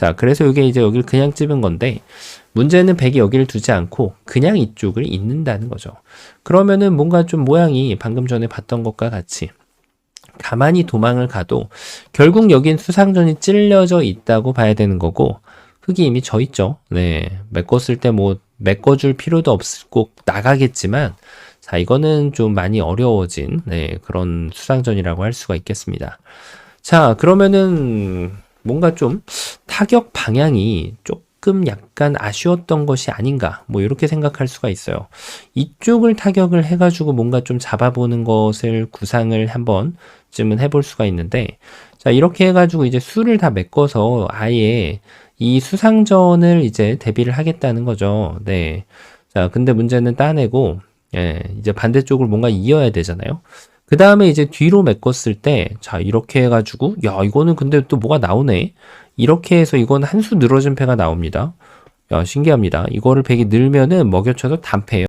자, 그래서 이게 이제 여기를 그냥 찝은 건데, 문제는 백이 여기를 두지 않고 그냥 이쪽을 잇는다는 거죠. 그러면은 뭔가 좀 모양이 방금 전에 봤던 것과 같이 가만히 도망을 가도 결국 여긴 수상전이 찔려져 있다고 봐야 되는 거고 흙이 이미 져 있죠. 네. 메꿨을 때 뭐 메꿔줄 필요도 없고 나가겠지만 자, 이거는 좀 많이 어려워진 네, 그런 수상전이라고 할 수가 있겠습니다. 자, 그러면은 뭔가 좀 타격 방향이 조금 약간 아쉬웠던 것이 아닌가, 뭐 이렇게 생각할 수가 있어요. 이쪽을 타격을 해가지고 뭔가 좀 잡아보는 것을 구상을 한번 쯤은 해볼 수가 있는데, 자, 이렇게 해가지고 이제 수를 다 메꿔서 아예 이 수상전을 이제 대비를 하겠다는 거죠. 네. 자, 근데 문제는 따내고, 예, 이제 반대쪽을 뭔가 이어야 되잖아요. 그 다음에 이제 뒤로 메꿨을 때, 자, 이렇게 해가지고, 야, 이거는 근데 또 뭐가 나오네? 이렇게 해서 이건 한 수 늘어진 패가 나옵니다. 야, 신기합니다. 이거를 백이 늘면은 먹여쳐서 단패예요.